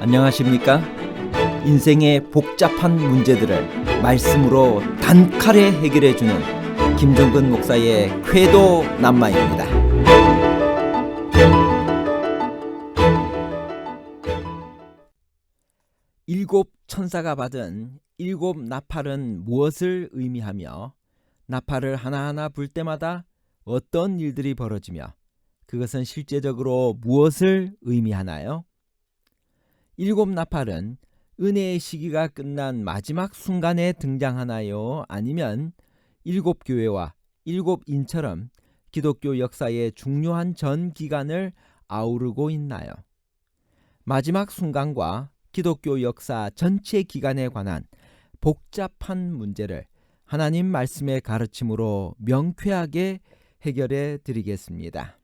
안녕하십니까? 인생의 복잡한 문제들을 말씀으로 단칼에 해결해 주는 김종근 목사의 쾌도 남마입니다. 일곱 천사가 받은 일곱 나팔은 무엇을 의미하며 나팔을 하나하나 불 때마다 어떤 일들이 벌어지며 그것은 실제적으로 무엇을 의미하나요? 일곱 나팔은 은혜의 시기가 끝난 마지막 순간에 등장하나요? 아니면 일곱 교회와 일곱 인처럼 기독교 역사의 중요한 전 기간을 아우르고 있나요? 마지막 순간과 기독교 역사 전체 기간에 관한 복잡한 문제를 하나님 말씀의 가르침으로 명쾌하게 해결해 드리겠습니다.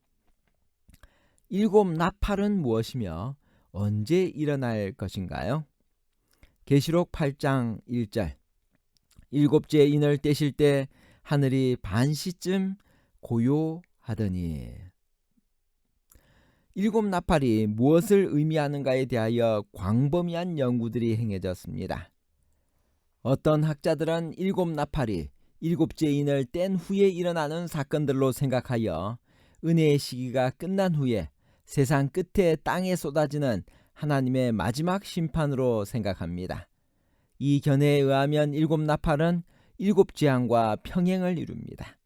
일곱 나팔은 무엇이며 언제 일어날 것인가요? 계시록 8장 1절 일곱째 인을 떼실 때 하늘이 반시쯤 고요하더니 일곱 나팔이 무엇을 의미하는가에 대하여 광범위한 연구들이 행해졌습니다. 어떤 학자들은 일곱 나팔이 일곱째 인을 뗀 후에 일어나는 사건들로 생각하여 은혜의 시기가 끝난 후에 세상 끝에 땅에 쏟아지는 하나님의 마지막 심판으로 생각합니다. 이 견해에 의하면 일곱 나팔은 일곱 재앙과 평행을 이룹니다.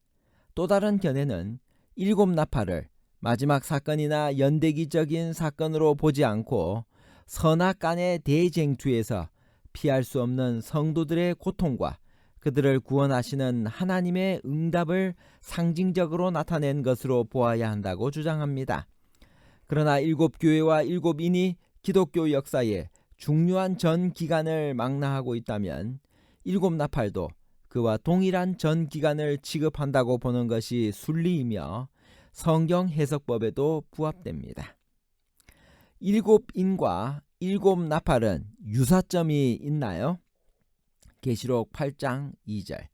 또 다른 견해는 일곱 나팔을 마지막 사건이나 연대기적인 사건으로 보지 않고 선악 간의 대쟁투에서 피할 수 없는 성도들의 고통과 그들을 구원하시는 하나님의 응답을 상징적으로 나타낸 것으로 보아야 한다고 주장합니다. 그러나 일곱 교회와 일곱 인이 기독교 역사에 중요한 전 기간을 망라하고 있다면 일곱 나팔도 그와 동일한 전 기간을 취급한다고 보는 것이 순리이며 성경 해석법에도 부합됩니다. 일곱 인과 일곱 나팔은 유사점이 있나요? 계시록 8장 2절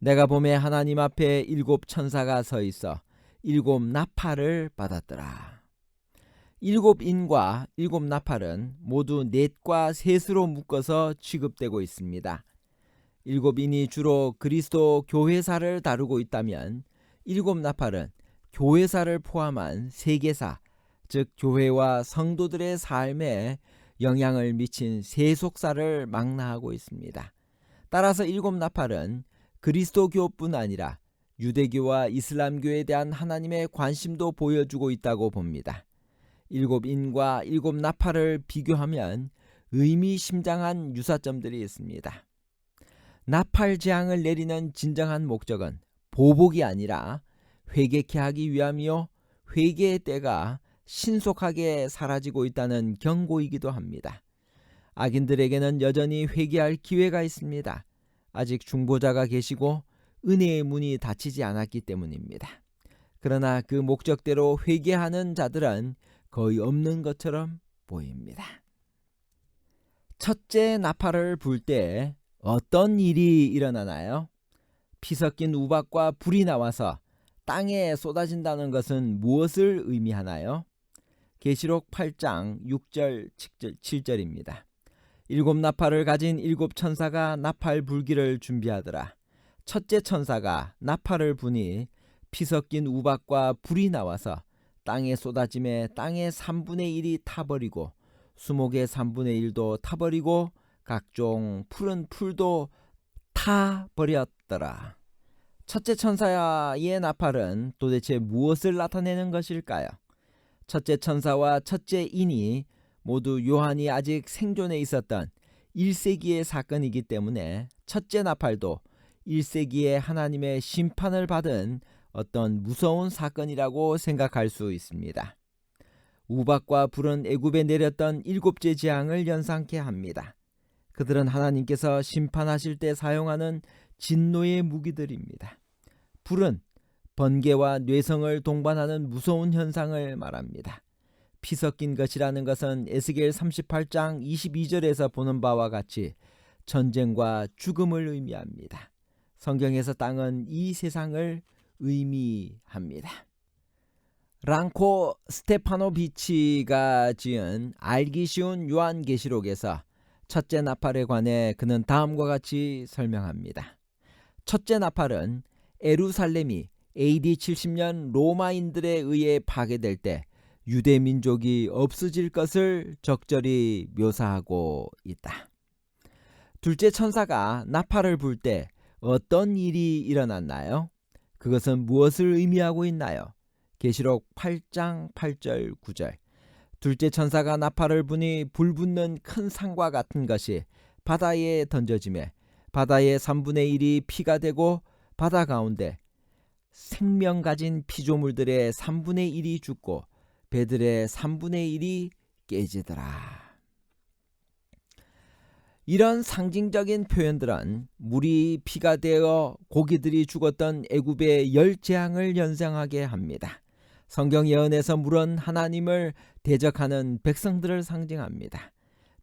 내가 봄에 하나님 앞에 일곱 천사가 서 있어 일곱 나팔을 받았더라. 일곱 인과 일곱 나팔은 모두 넷과 셋으로 묶어서 취급되고 있습니다. 일곱 인이 주로 그리스도 교회사를 다루고 있다면 일곱 나팔은 교회사를 포함한 세계사, 즉 교회와 성도들의 삶에 영향을 미친 세속사를 망라하고 있습니다. 따라서 일곱 나팔은 그리스도교뿐 아니라 유대교와 이슬람교에 대한 하나님의 관심도 보여주고 있다고 봅니다. 일곱 인과 일곱 나팔을 비교하면 의미심장한 유사점들이 있습니다. 나팔 재앙을 내리는 진정한 목적은 보복이 아니라 회개케 하기 위함이요 회개의 때가 신속하게 사라지고 있다는 경고이기도 합니다. 악인들에게는 여전히 회개할 기회가 있습니다. 아직 중보자가 계시고 은혜의 문이 닫히지 않았기 때문입니다. 그러나 그 목적대로 회개하는 자들은 거의 없는 것처럼 보입니다. 첫째 나팔을 불 때 어떤 일이 일어나나요? 피 섞인 우박과 불이 나와서 땅에 쏟아진다는 것은 무엇을 의미하나요? 계시록 8장 6절 7절입니다. 일곱 나팔을 가진 일곱 천사가 나팔 불기를 준비하더라. 첫째 천사가 나팔을 부니 피 섞인 우박과 불이 나와서 땅에 쏟아짐에 땅의 3분의 1이 타버리고 수목의 3분의 1도 타버리고 각종 푸른 풀도 타버렸더라. 첫째 천사의 나팔은 도대체 무엇을 나타내는 것일까요? 첫째 천사와 첫째 인이 모두 요한이 아직 생존해 있었던 1세기의 사건이기 때문에 첫째 나팔도 1세기에 하나님의 심판을 받은 어떤 무서운 사건이라고 생각할 수 있습니다. 우박과 불은 애굽에 내렸던 일곱째 재앙을 연상케 합니다. 그들은 하나님께서 심판하실 때 사용하는 진노의 무기들입니다. 불은 번개와 뇌성을 동반하는 무서운 현상을 말합니다. 피 섞인 것이라는 것은 에스겔 38장 22절에서 보는 바와 같이 전쟁과 죽음을 의미합니다. 성경에서 땅은 이 세상을 의미합니다. 랑코 스테파노비치가 지은 알기 쉬운 요한계시록에서 첫째 나팔에 관해 그는 다음과 같이 설명합니다. 첫째 나팔은 에루살렘이 AD 70년 로마인들에 의해 파괴될 때 유대 민족이 없어질 것을 적절히 묘사하고 있다. 둘째 천사가 나팔을 불 때 어떤 일이 일어났나요? 그것은 무엇을 의미하고 있나요? 계시록 8장 8절 9절 둘째 천사가 나팔을 부니 불붙는 큰 상과 같은 것이 바다에 던져지매 바다의 3분의 1이 피가 되고 바다 가운데 생명 가진 피조물들의 3분의 1이 죽고 배들의 3분의 1이 깨지더라. 이런 상징적인 표현들은 물이 피가 되어 고기들이 죽었던 애굽의 열 재앙을 연상하게 합니다. 성경 예언에서 물은 하나님을 대적하는 백성들을 상징합니다.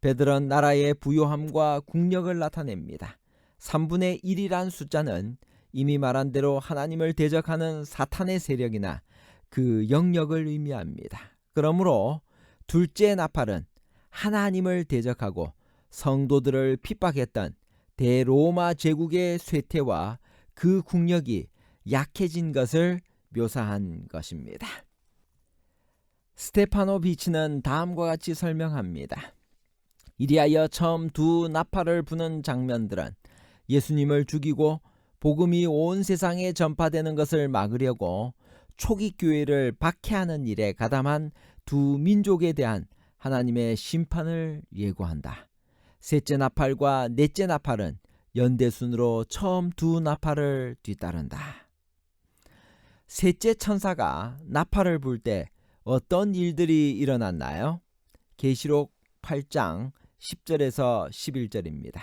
베들은 나라의 부요함과 국력을 나타냅니다. 3분의 1이란 숫자는 이미 말한 대로 하나님을 대적하는 사탄의 세력이나 그 영역을 의미합니다. 그러므로 둘째 나팔은 하나님을 대적하고 성도들을 핍박했던 대로마 제국의 쇠퇴와 그 국력이 약해진 것을 묘사한 것입니다. 스테파노 비치는 다음과 같이 설명합니다. 이리하여 처음 두 나팔을 부는 장면들은 예수님을 죽이고 복음이 온 세상에 전파되는 것을 막으려고 초기 교회를 박해하는 일에 가담한 두 민족에 대한 하나님의 심판을 예고한다. 셋째 나팔과 넷째 나팔은 연대순으로 처음 두 나팔을 뒤따른다. 셋째 천사가 나팔을 불 때 어떤 일들이 일어났나요? 계시록 8장 10절에서 11절입니다.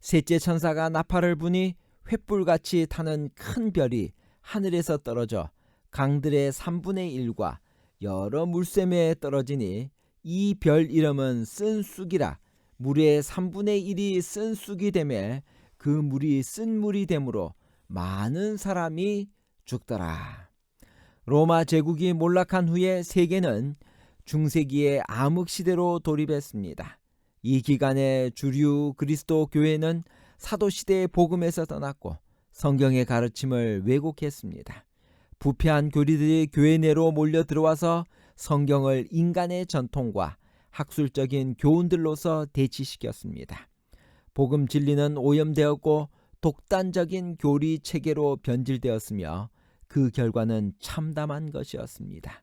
셋째 천사가 나팔을 부니 횃불같이 타는 큰 별이 하늘에서 떨어져 강들의 3분의 1과 여러 물샘에 떨어지니 이 별 이름은 쓴 쑥이라 물의 3분의 1이 쓴 쑥이 되매 그 물이 쓴 물이 되므로 많은 사람이 죽더라. 로마 제국이 몰락한 후에 세계는 중세기의 암흑 시대로 돌입했습니다. 이 기간에 주류 그리스도 교회는 사도 시대의 복음에서 떠났고 성경의 가르침을 왜곡했습니다. 부패한 교리들이 교회 내로 몰려 들어와서 성경을 인간의 전통과 학술적인 교훈들로서 대치시켰습니다. 복음 진리는 오염되었고 독단적인 교리 체계로 변질되었으며 그 결과는 참담한 것이었습니다.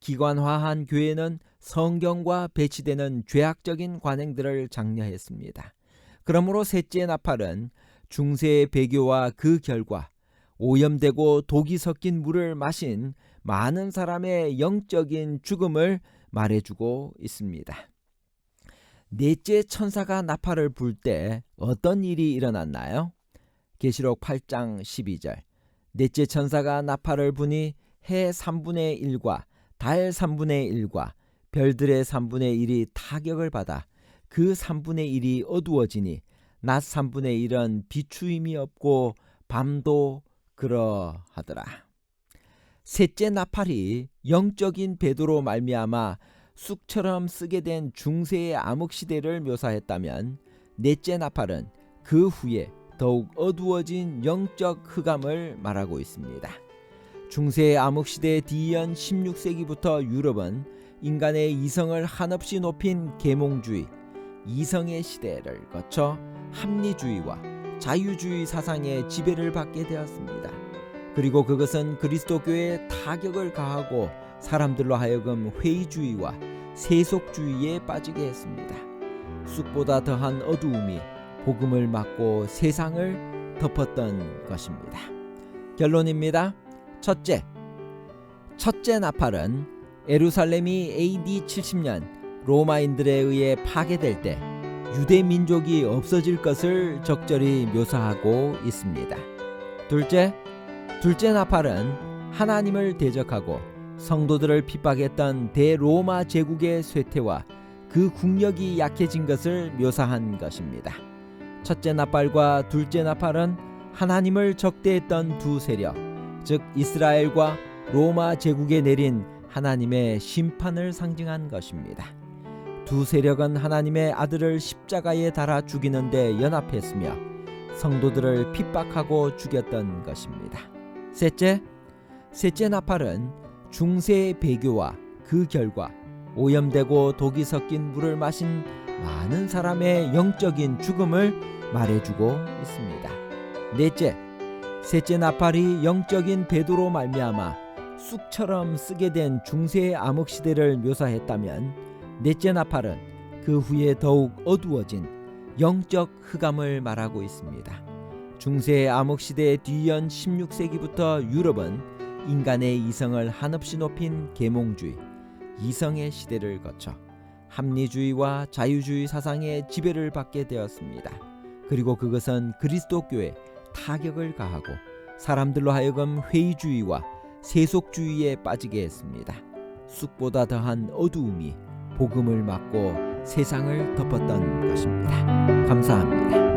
기관화한 교회는 성경과 배치되는 죄악적인 관행들을 장려했습니다. 그러므로 셋째 나팔은 중세의 배교와 그 결과 오염되고 독이 섞인 물을 마신 많은 사람의 영적인 죽음을 말해주고 있습니다. 넷째 천사가 나팔을 불 때 어떤 일이 일어났나요? 계시록 8장 12절. 넷째 천사가 나팔을 부니 해 3분의 1과 달 3분의 1과 별들의 3분의 1이 타격을 받아 그 3분의 1이 어두워지니 낮 3분의 1은 비추임이 없고 밤도 그러하더라. 셋째 나팔이 영적인 배도로 말미암아 쑥처럼 쓰게 된 중세의 암흑 시대를 묘사했다면 넷째 나팔은 그 후에 더욱 어두워진 영적 흑암을 말하고 있습니다. 중세의 암흑 시대 뒤연 16세기부터 유럽은 인간의 이성을 한없이 높인 계몽주의, 이성의 시대를 거쳐 합리주의와 자유주의 사상의 지배를 받게 되었습니다. 그리고 그것은 그리스도교에 타격을 가하고 사람들로 하여금 회의주의와 세속주의에 빠지게 했습니다. 쑥보다 더한 어두움이 복음을 막고 세상을 덮었던 것입니다. 결론입니다. 첫째, 첫째 나팔은 에루살렘이 AD 70년 로마인들에 의해 파괴될 때 유대 민족이 없어질 것을 적절히 묘사하고 있습니다. 둘째, 둘째 나팔은 하나님을 대적하고 성도들을 핍박했던 대로마 제국의 쇠퇴와 그 국력이 약해진 것을 묘사한 것입니다. 첫째 나팔과 둘째 나팔은 하나님을 적대했던 두 세력, 즉 이스라엘과 로마 제국에 내린 하나님의 심판을 상징한 것입니다. 두 세력은 하나님의 아들을 십자가에 달아 죽이는데 연합했으며 성도들을 핍박하고 죽였던 것입니다. 셋째, 셋째 나팔은 중세의 배교와 그 결과 오염되고 독이 섞인 물을 마신 많은 사람의 영적인 죽음을 말해주고 있습니다. 넷째, 셋째 나팔이 영적인 배도로 말미암아 쑥처럼 쓰게 된 중세의 암흑 시대를 묘사했다면 넷째 나팔은 그 후에 더욱 어두워진 영적 흑암을 말하고 있습니다. 중세의 암흑 시대의 뒤연 16세기부터 유럽은 인간의 이성을 한없이 높인 계몽주의, 이성의 시대를 거쳐 합리주의와 자유주의 사상의 지배를 받게 되었습니다. 그리고 그것은 그리스도교에 타격을 가하고 사람들로 하여금 회의주의와 세속주의에 빠지게 했습니다. 쑥보다 더한 어두움이 복음을 막고 세상을 덮었던 것입니다. 감사합니다.